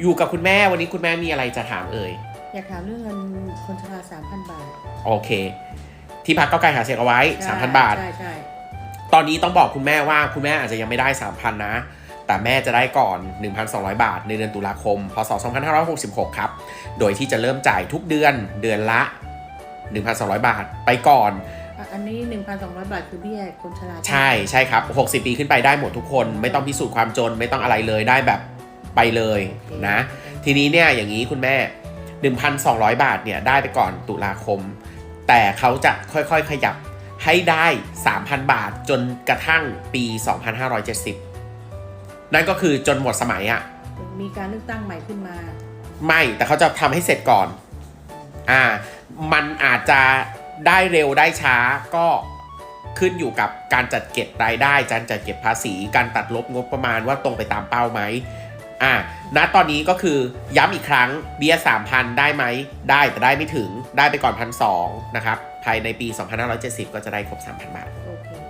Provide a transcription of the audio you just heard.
อยู่กับคุณแม่วันนี้คุณแม่มีอะไรจะถามเอ่ย อยากถามเรื่องเงินคนชราสามพันบาท โอเค ที่พักเก้าวไกลหาเสียงเอาไว้ใช่3,000บาท ใช่ใช่ตอนนี้ต้องบอกคุณแม่ว่าคุณแม่อาจจะยังไม่ได้3,000นะ แต่แม่จะได้ก่อน 1,200 บาท ในเดือนตุลาคม พศ 2566 ครับ โดยที่จะเริ่มจ่ายทุกเดือนเดือนละ 1,200 บาทไปก่อนอะอันนี้หนึ่งพันสองร้อยบาท คือเบี้ยคนชรา ใช่ใช่ครับ 60 ปีขึ้นไปได้หมดทุกคน ไม่ต้องพิสูจน์ความจนไม่ต้องอะไรเลยได้แบบ ไปเลยนะ ทีนี้เนี่ยอย่างนี้คุณแม่ 1,200 บาทเนี่ยได้ไปก่อนตุลาคม แต่เขาจะค่อยๆขยับให้ได้ 3,000 บาทจนกระทั่งปี 2570 นั่นก็คือจนหมดสมัยอะ่ะ มีการเลือกตั้งใหม่ขึ้นมา ไม่ แต่เขาจะทำให้เสร็จก่อน อ่า มันอาจจะได้เร็วได้ช้าก็ขึ้นอยู่กับการจัดเก็บรายได้ การจัดเก็บภาษี การตัดลบงบประมาณว่าตรงไปตามเป้าไหม อ่าณตอนนี้ก็คือย้ำอีกครั้งเบี้ย3,000ได้ไหม ได้แต่ได้ไม่ถึงได้ไปก่อนพันสองนะครับ ภายในปี 2570 ก็จะได้ครบ 3,000 บาท โอเค